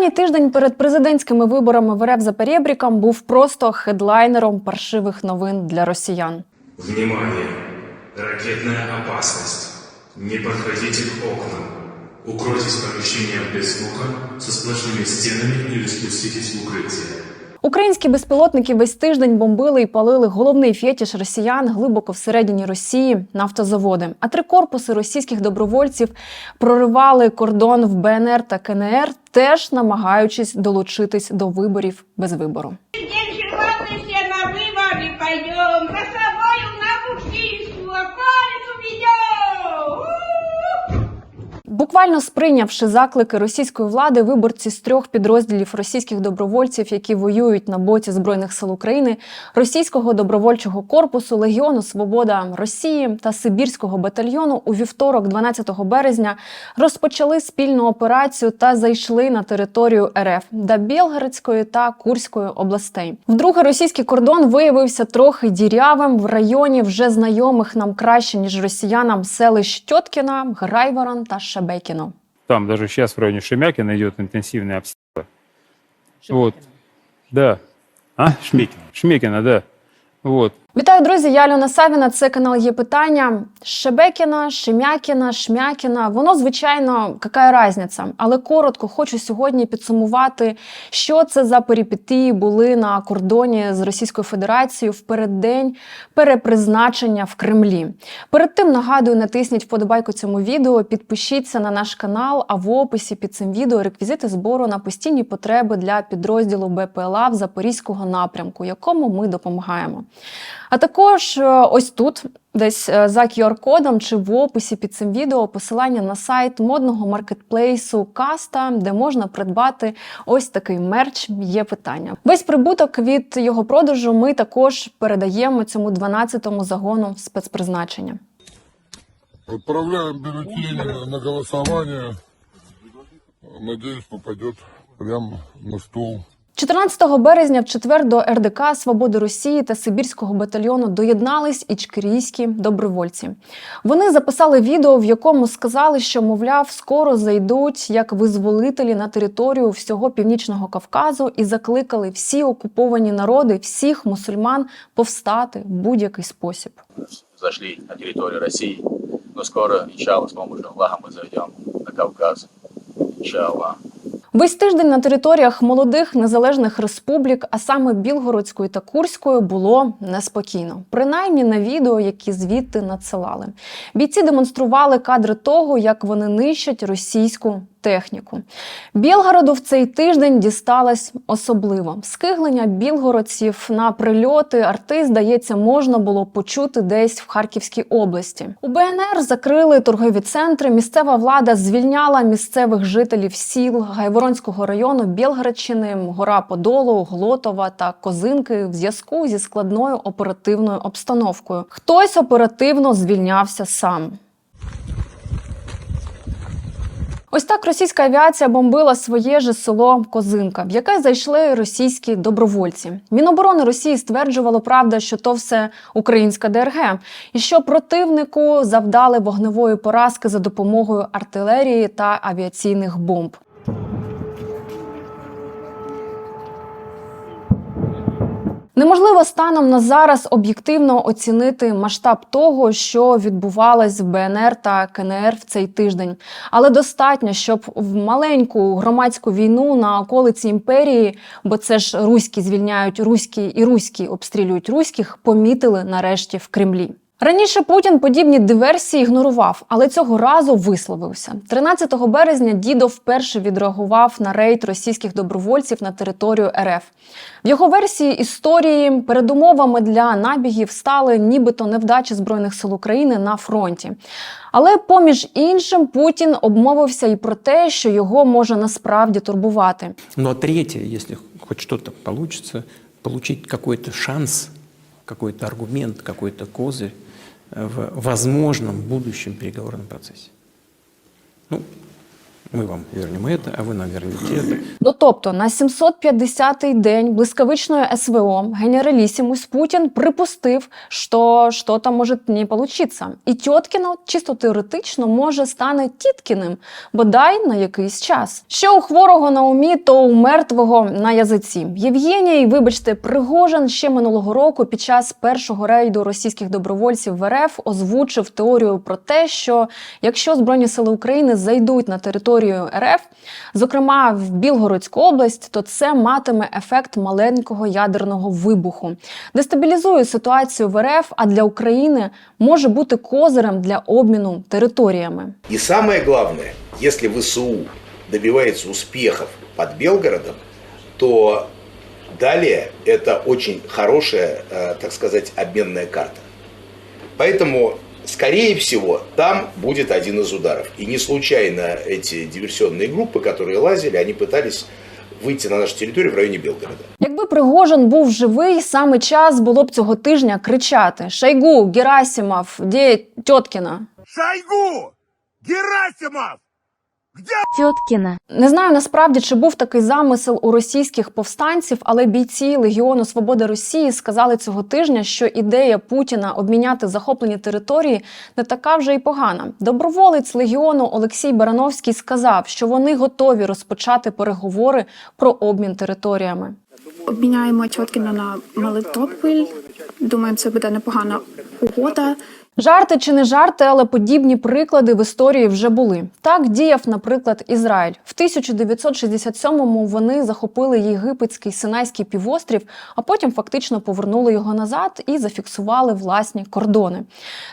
Останній тиждень перед президентськими виборами в РФ за перебріком був просто хедлайнером паршивих новин для росіян. Внимание! Ракетная опасность. Не подходите к окнам. Укройтесь в без звука, со сплошными стенами или спуститесь в укрытие. Українські безпілотники весь тиждень бомбили і палили головний фетіш росіян глибоко всередині Росії нафтозаводи. А три корпуси російських добровольців проривали кордон в БНР та КНР, теж намагаючись долучитись до виборів без вибору. День червоный все на выборы пойдем, Буквально сприйнявши заклики російської влади, виборці з трьох підрозділів російських добровольців, які воюють на боці збройних сил України, російського добровольчого корпусу, Легіону Свобода Росії та Сибірського батальйону у вівторок, 12 березня, розпочали спільну операцію та зайшли на територію РФ до Білгородської та Курської областей. Вдруге, російський кордон виявився трохи дірявим в районі вже знайомих нам краще ніж росіянам селищ Тьоткіна, Грайворон та Шебекіно. Там даже сейчас в районе Шемякина идет интенсивный обстрел. Вот. Да. А? Шмекина. Шмекина, да. Вот. Вітаю, друзі! Я Альона Савіна. Це канал є питання. Шебекіна, Шемякіна, Шмякіна. Воно звичайно, яка різниця. Але коротко хочу сьогодні підсумувати, що це за перипетії були на кордоні з Російською Федерацією в переддень перепризначення в Кремлі. Перед тим нагадую, натисніть вподобайку цьому відео, підпишіться на наш канал. А в описі під цим відео реквізити збору на постійні потреби для підрозділу БПЛА в Запорізького напрямку, якому ми допомагаємо. А також е, ось тут, десь е, за QR-кодом чи в описі під цим відео посилання на сайт модного маркетплейсу Каста, де можна придбати ось такий мерч. Є питання. Весь прибуток від його продажу ми також передаємо цьому 12-му загону спецпризначення. Отправляем бюллетень на голосование. Надеюсь, попадет прямо на стол. 14 березня в четвер до РДК Свободи Росії та Сибірського батальйону доєднались ічкерійські добровольці. Вони записали відео, в якому сказали, що, мовляв, скоро зайдуть як визволителі на територію всього північного Кавказу і закликали всі окуповані народи, всіх мусульман повстати в будь-який спосіб. зашли на территорию России. Но скоро, иншаллах, с помощью Аллаха мы зайдем на Кавказ. Иншаллах. Весь тиждень на територіях молодих незалежних республік, а саме Білгородської та Курської, було неспокійно. Принаймні на відео, які звідти надсилали. Бійці демонстрували кадри того, як вони нищать російську техніку. Білгороду в цей тиждень дісталось особливо. Скиглення білгородців на прильоти арти, здається, можна було почути десь в Харківській області. У БНР закрили торгові центри. Місцева влада звільняла місцевих жителів сіл Гайворонського району Білгородщини, Гора Подолу, Глотова та Козинки в зв'язку зі складною оперативною обстановкою. Хтось оперативно звільнявся сам. Ось так російська авіація бомбила своє же село Козинка, в яке зайшли російські добровольці. Міноборони Росії стверджувало, правда, що то все українська ДРГ, і що противнику завдали вогневої поразки за допомогою артилерії та авіаційних бомб. Неможливо станом на зараз об'єктивно оцінити масштаб того, що відбувалось в БНР та КНР в цей тиждень, але достатньо, щоб в маленьку громадську війну на околиці імперії, бо це ж руські звільняють руські і руські обстрілюють руських, помітили нарешті в Кремлі. Раніше Путін подібні диверсії ігнорував, але цього разу висловився. 13 березня дідо вперше відреагував на рейд російських добровольців на територію РФ. В його версії історії передумовами для набігів стали нібито невдачі збройних сил України на фронті. Але поміж іншим Путін обмовився і про те, що його може насправді турбувати. Ну а третье, если хоть что-то получится, получить какой-то шанс, какой-то аргумент, какой-то козырь в возможном будущем переговорном процессе. Ну, Мы вам вернем это, а вы нам вернете это. Ну тобто на 750-й день блискавичної СВО генералісімус Путін припустив, що щось може не получиться. І Тьоткіно чисто теоретично може стане Тіткіним, бодай на якийсь час. Що у хворого на умі, то у мертвого на язиці. Євгеній, вибачте, Пригожин ще минулого року під час першого рейду російських добровольців в РФ озвучив теорію про те, що якщо Збройні сили України зайдуть на територію РФ, зокрема в Білгородську область, то це матиме ефект маленького ядерного вибуху, дестабілізує ситуацію в РФ, а для України може бути козирем для обміну територіями. И самое главное, если ВСУ добивается успехов под Белгородом, то далее это очень хорошая, э, так сказать, обменная карта. Поэтому, скорее всего, там будет один из ударов. И не случайно эти диверсионные группы, которые лазили, они пытались выйти на нашу территорию в районе Белгорода. Якби Пригожин був живий, саме час було б цього тижня кричати: Шайгу, Герасимов, де Тьоткіна? Шойгу! Герасимов! Тёткина. Не знаю насправді, чи був такий замисел у російських повстанців, але бійці Легіону Свободи Росії сказали цього тижня, що ідея Путіна обміняти захоплені території не така вже й погана. Доброволець Легіону Олексій Барановський сказав, що вони готові розпочати переговори про обмін територіями. Обміняємо Тьоткіна на Мелитополь. Думаємо, це буде непогана угода. Жарти чи не жарти, але подібні приклади в історії вже були. Так діяв, наприклад, Ізраїль. В 1967-му вони захопили єгипетський Синайський півострів, а потім фактично повернули його назад і зафіксували власні кордони.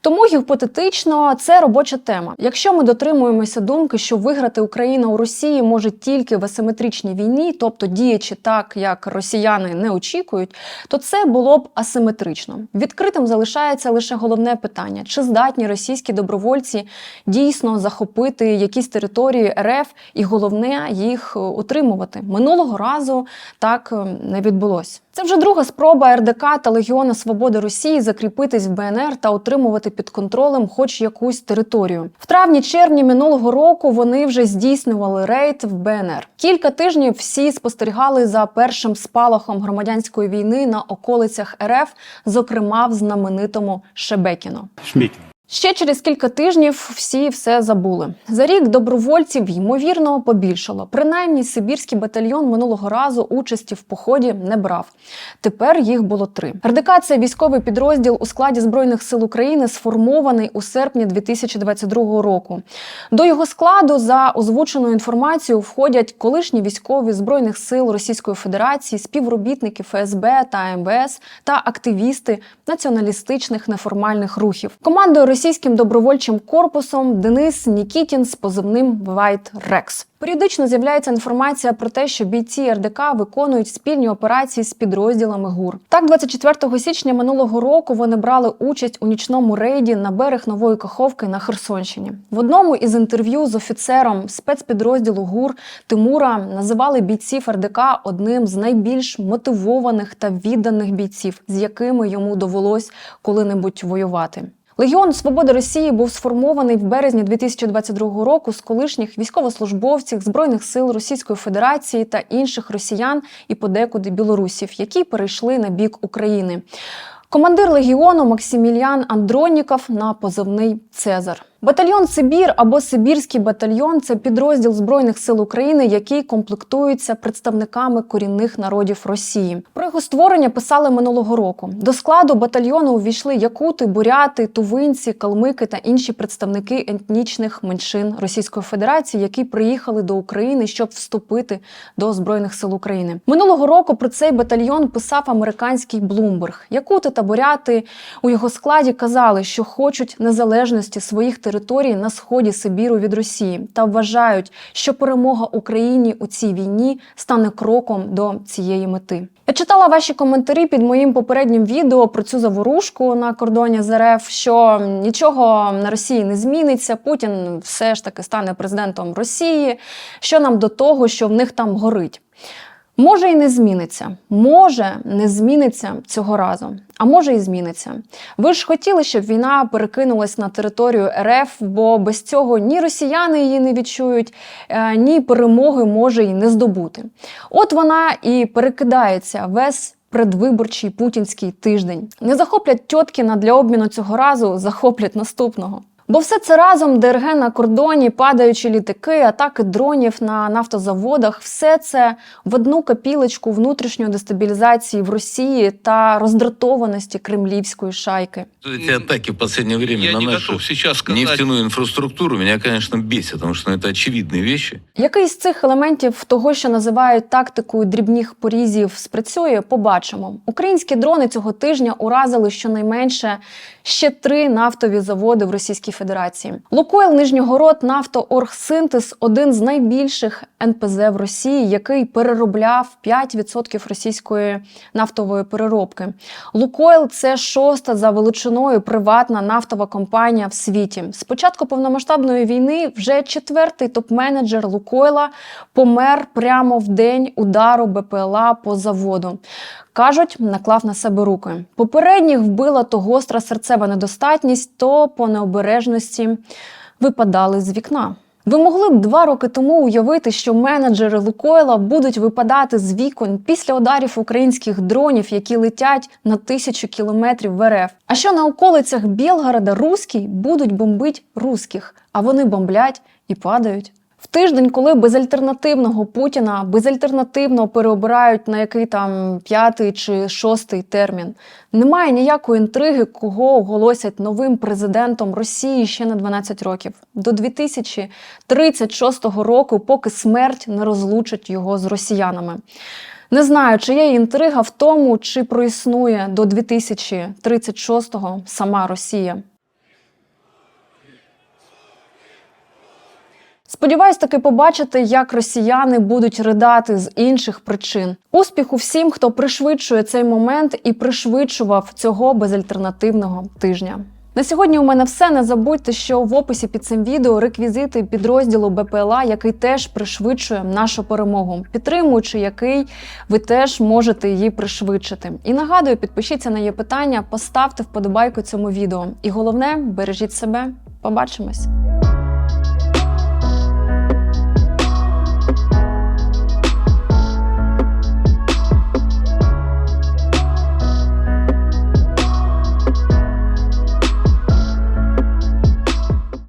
Тому гіпотетично це робоча тема. Якщо ми дотримуємося думки, що виграти Україна у Росії може тільки в асиметричній війні, тобто діячи так, як росіяни не очікують, то це було б асиметрично. Відкритим залишається лише головне питання: чи здатні російські добровольці дійсно захопити якісь території РФ, і головне їх е, утримувати. Минулого разу так е, не відбулося. Це вже друга спроба РДК та Легіону Свободи Росії закріпитись в БНР та отримувати під контролем хоч якусь територію. В травні-червні минулого року вони вже здійснювали рейд в БНР. Кілька тижнів всі спостерігали за першим спалахом громадянської війни на околицях РФ, зокрема в знаменитому Шебекіно. Schmecken. Ще через кілька тижнів всі все забули. За рік добровольців ймовірно побільшало. Принаймні, Сибірський батальйон минулого разу участі в поході не брав. Тепер їх було три. РДК – військовий підрозділ у складі збройних сил України, сформований у серпні 2022 року. До його складу за озвученою інформацією входять колишні військові збройних сил Російської Федерації, співробітники ФСБ та МВС та активісти націоналістичних неформальних рухів. Командою російським добровольчим корпусом Денис Нікітін з позивним White Rex. Періодично з'являється інформація про те, що бійці РДК виконують спільні операції з підрозділами ГУР. Так, 24 січня минулого року вони брали участь у нічному рейді на берег Нової Каховки на Херсонщині. В одному із інтерв'ю з офіцером спецпідрозділу ГУР Тимура називали бійців РДК одним з найбільш мотивованих та відданих бійців, з якими йому довелось коли-небудь воювати. Легіон Свободи Росії був сформований в березні 2022 року з колишніх військовослужбовців Збройних сил Російської Федерації та інших росіян і подекуди білорусів, які перейшли на бік України. Командир легіону Максиміліан Андроніков на позивний Цезар. Батальйон Сибір або Сибірський батальйон це підрозділ Збройних сил України, який комплектується представниками корінних народів Росії. Про його створення писали минулого року. До складу батальйону увійшли якути, буряти, тувинці, калмики та інші представники етнічних меншин Російської Федерації, які приїхали до України, щоб вступити до Збройних сил України. Минулого року про цей батальйон писав американський Блумберг. Якути та буряти у його складі казали, що хочуть незалежності своїх територій на сході Сибіру від Росії та вважають, що перемога Україні у цій війні стане кроком до цієї мети. Я читала ваші коментарі під моїм попереднім відео про цю заворушку на кордоні з РФ, що нічого на Росії не зміниться. Путін все ж таки стане президентом Росії. Що нам до того, що в них там горить? Може і не зміниться, може не зміниться цього разу, а може і зміниться. Ви ж хотіли, щоб війна перекинулась на територію РФ, бо без цього ні росіяни її не відчують, е, ні перемоги може і не здобути. От вона і перекидається весь. Предвиборчий путінський тиждень не захоплять Тьоткіна для обміну цього разу, захоплять наступного. Бо все це разом ДРГ на кордоні, падаючі літаки, атаки дронів на нафтозаводах, все це в одну капілочку внутрішньої дестабілізації в Росії та роздратованості кремлівської шайки. Эти атаки в последнее время Я на не нашу готов сейчас сказать. нефтяную инфраструктуру меня, конечно, бесит, потому что ну, это очевидные вещи. Який з цих елементів того, що називають тактикою дрібних порізів, спрацює, побачимо. Українські дрони цього тижня уразили щонайменше ще три нафтові заводи в Російській Федерації. Лукойл Нижньогород Нафтооргсинтез один з найбільших НПЗ в Росії, який переробляв 5% російської нафтової переробки. Лукойл це шоста за величиною приватна нафтова компанія в світі. З початку повномасштабної війни вже четвертий топ-менеджер Лукойла помер прямо в день удару БПЛА по заводу. Кажуть, наклав на себе руки. Попередніх вбила то гостра серцева недостатність, то по необережності випадали з вікна. Ви могли б два роки тому уявити, що менеджери Лукойла будуть випадати з вікон після ударів українських дронів, які летять на тисячу кілометрів в РФ. А що на околицях Білгорода руські будуть бомбить русських, а вони бомблять і падають. Тиждень, коли безальтернативного Путіна безальтернативно переобирають на який там п'ятий чи шостий термін, немає ніякої інтриги, кого оголосять новим президентом Росії ще на 12 років до 2036 року, поки смерть не розлучить його з росіянами. Не знаю, чи є інтрига в тому, чи проіснує до 2036-го сама Росія. Сподіваюсь таки побачити, як росіяни будуть ридати з інших причин. Успіху всім, хто пришвидшує цей момент і пришвидшував цього безальтернативного тижня. На сьогодні у мене все. Не забудьте, що в описі під цим відео реквізити підрозділу БПЛА, який теж пришвидшує нашу перемогу, підтримуючи який ви теж можете її пришвидшити. І нагадую, підпишіться на є питання, поставте вподобайку цьому відео. І головне, бережіть себе. Побачимось.